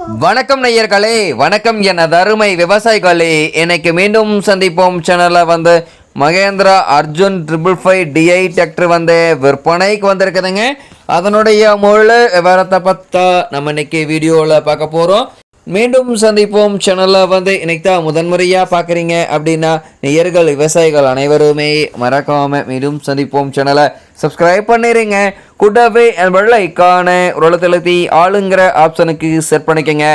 வணக்கம் நேயர்களே வணக்கம் என அருமை விவசாயிகளே. இன்னைக்கு மீண்டும் சந்திப்போம். சேனலில் வந்து Mahindra Arjun triple five DI tractor வந்து விற்பனைக்கு வந்திருக்குதுங்க. அதனுடைய முழு விவரத்தை பற்றா நம்ம இன்னைக்கு வீடியோவில் பார்க்க போகிறோம் மீண்டும் சந்திப்போம். சேனலில் வந்து இன்னைக்கு தான் முதன்முறையாக பார்க்குறீங்க அப்படின்னா நேயர்கள் விவசாயிகள் அனைவருமே மறக்காமல் மீண்டும் சந்திப்போம். சேனலை சப்ஸ்கிரைப் பண்ணிடுங்க கூட்டவே வெள்ளைக்கான ஒரு செலுத்தி ஆளுங்கிற ஆப்ஷனுக்கு செட் பண்ணிக்கோங்க.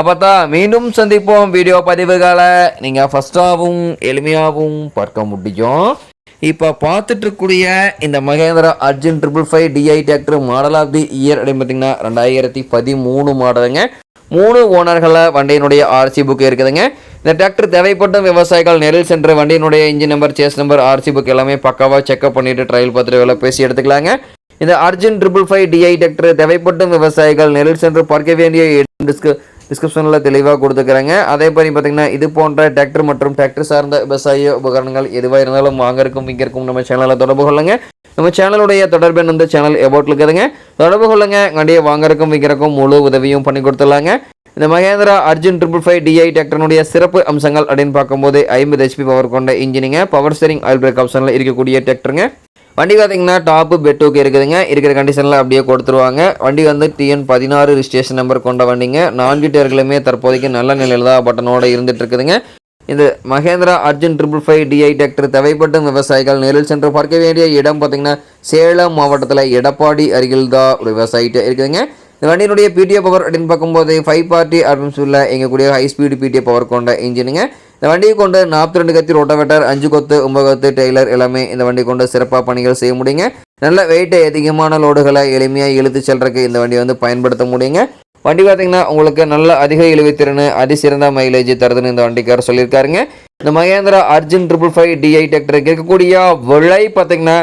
அப்போ தான் மீண்டும் சந்திப்போம். வீடியோ பதிவுகளை நீங்கள் ஃபஸ்ட்டாகவும் எளிமையாகவும் பார்க்க முடியும். இப்போ பார்த்துட்ருக்கூடிய இந்த Mahindra Arjun triple five DI tractor model of the year அப்படின்னு பார்த்தீங்கன்னா ரெண்டாயிரத்தி பதிமூணு மாடலுங்க மூணு ஓனர்களை வண்டியினுடைய ஆர்சி புக் இருக்குதுங்க. இந்த டிராக்டர் தேவைப்பட்ட விவசாயிகள் நேரில் சென்று வண்டியினுடைய engine number chassis number RC book எல்லாமே பக்காவாக செக்அப் பண்ணிட்டு ட்ரையல் பார்த்துட்டு வேலை பேசி எடுத்துக்கலாங்க. இந்த Arjun triple five DI tractor தேவைப்பட்ட விவசாயிகள் நேரில் சென்று பார்க்க வேண்டிய டிஸ்கு டிஸ்கிரிப்ஷனில் தெளிவாக கொடுத்துக்கிறேங்க. அதே மாதிரி பார்த்தீங்கன்னா இது போன்ற டிராக்டர் மற்றும் டிராக்டர் சார்ந்த விவசாய உபகரணங்கள் எதுவாக இருந்தாலும் வாங்கறக்கும் இங்கிருக்கும் நம்ம சேனலில் தொடர்பு கொள்ளுங்கள் நம்ம சேனலுடைய தொடர்பு இந்த சேனல் எபோட்டில் இருக்குதுங்க. தொடர்பு கொள்ளுங்க. வண்டியை வாங்குறக்கும் விற்கிறக்கும் முழு உதவியும் பண்ணி கொடுத்துடலாங்க. இந்த Mahindra Arjun triple five DI டிராக்டருடைய சிறப்பு அம்சங்கள் அப்படின்னு பார்க்கும்போது ஐம்பது ஹெச்பி பவர் கொண்ட இன்ஜினிங்க பவர் ஸ்டேரிங் ஆயில் பிரேக் ஆப்ஷனில் இருக்கக்கூடிய டிராக்டருங்க வண்டி பார்த்தீங்கன்னா டாப்பு பெட்டுக்கு இருக்குதுங்க. இருக்கிற கண்டிஷனில் அப்படியே கொடுத்துருவாங்க. வண்டி வந்து டிஎன் பதினாறு ரிஜிஸ்ட்ரேஷன் நம்பர் கொண்ட வண்டிங்க. நான்கு டேர்களுமே தற்போதைக்கு நல்ல நிலையில் தான் பட்டனோடு இருந்துட்டு இருக்குதுங்க. இந்த Mahindra Arjun triple five DI tractor தேவைப்படும் விவசாயிகள் நேரில் சென்று பார்க்க வேண்டிய இடம் பார்த்தீங்கன்னா சேலம் மாவட்டத்தில் எடப்பாடி அருகில் தான் ஒரு விவசாயிட்டு இருக்குதுங்க. இந்த வண்டியினுடைய பிடிஓ பவர் அப்படின்னு பார்க்கும்போது ஃபைவ் பார்ட்டி ஆர்பிஎம்ஸில் எங்கக்கூடிய ஹை ஸ்பீடு பிடிஓ பவர் கொண்ட இன்ஜினுங்க இந்த வண்டியை கொண்டு நாற்பத்தி ரெண்டு கத்தி ரோட்டோவேட்டர் அஞ்சு கொத்து ஒன்பது கொத்து டெய்லர் எல்லாமே இந்த வண்டி கொண்டு சிறப்பாக பணிகள் செய்ய முடியுங்க. நல்ல வெயிட்டை அதிகமான லோடுகளை எளிமையாக இழுத்து செல்றதுக்கு இந்த வண்டியை வந்து பயன்படுத்த முடியுங்க. வண்டி பார்த்தீங்கன்னா உங்களுக்கு நல்ல அதிக இழுவைத்திறன் அதிசிறந்த மைலேஜ் தருதுன்னு இந்த வண்டிக்கார சொல்லியிருக்காருங்க. இந்த Mahindra Arjun triple five DI டிராக்டருக்கு இருக்கக்கூடிய விலை பார்த்தீங்கன்னா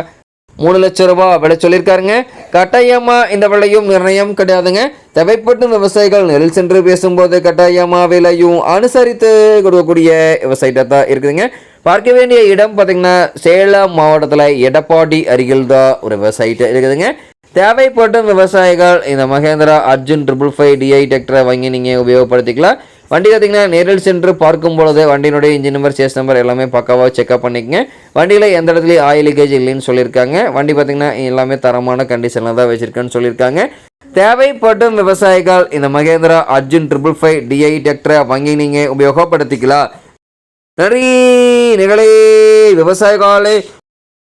மூணு லட்சம் ரூபா விலை சொல்லியிருக்காருங்க. கட்டாயமாக இந்த விலையும் நிர்ணயம் கிடையாதுங்க. தேவைப்பட்டு விவசாயிகள் நெல் சென்று பேசும்போது கட்டாயமாக விலையும் அனுசரித்து கொடுக்கக்கூடிய விவசாயிட்ட தான் இருக்குதுங்க. பார்க்க வேண்டிய இடம் பார்த்தீங்கன்னா சேலம் மாவட்டத்தில் எடப்பாடி அருகில் தான் ஒரு விவசாயிட்ட இருக்குதுங்க. தேவைப்படும் விவசாயிகள் இந்த Mahindra Arjun triple five DI டிராக்டரை வாங்கி நீங்கள் உபயோகப்படுத்திக்கலாம். வண்டி பார்த்தீங்கன்னா நேரில் சென்று பார்க்கும் பொழுது வண்டியினுடைய இன்ஜின் நம்பர் சேஸ் நம்பர் எல்லாமே பக்காவாக செக்அப் பண்ணிக்கங்க. வண்டியில் எந்த இடத்துலையும் ஆயில் லீக்கேஜ் இல்லைன்னு சொல்லியிருக்காங்க. வண்டி பார்த்தீங்கன்னா எல்லாமே தரமான கண்டிஷனில் தான் வச்சுருக்கேன்னு சொல்லியிருக்காங்க. தேவைப்படும் விவசாயிகள் இந்த Mahindra Arjun triple five DI டிராக்டரை வாங்கி நீங்கள் உபயோகப்படுத்திக்கலாம். நன்றி நிகழே விவசாயிகளே.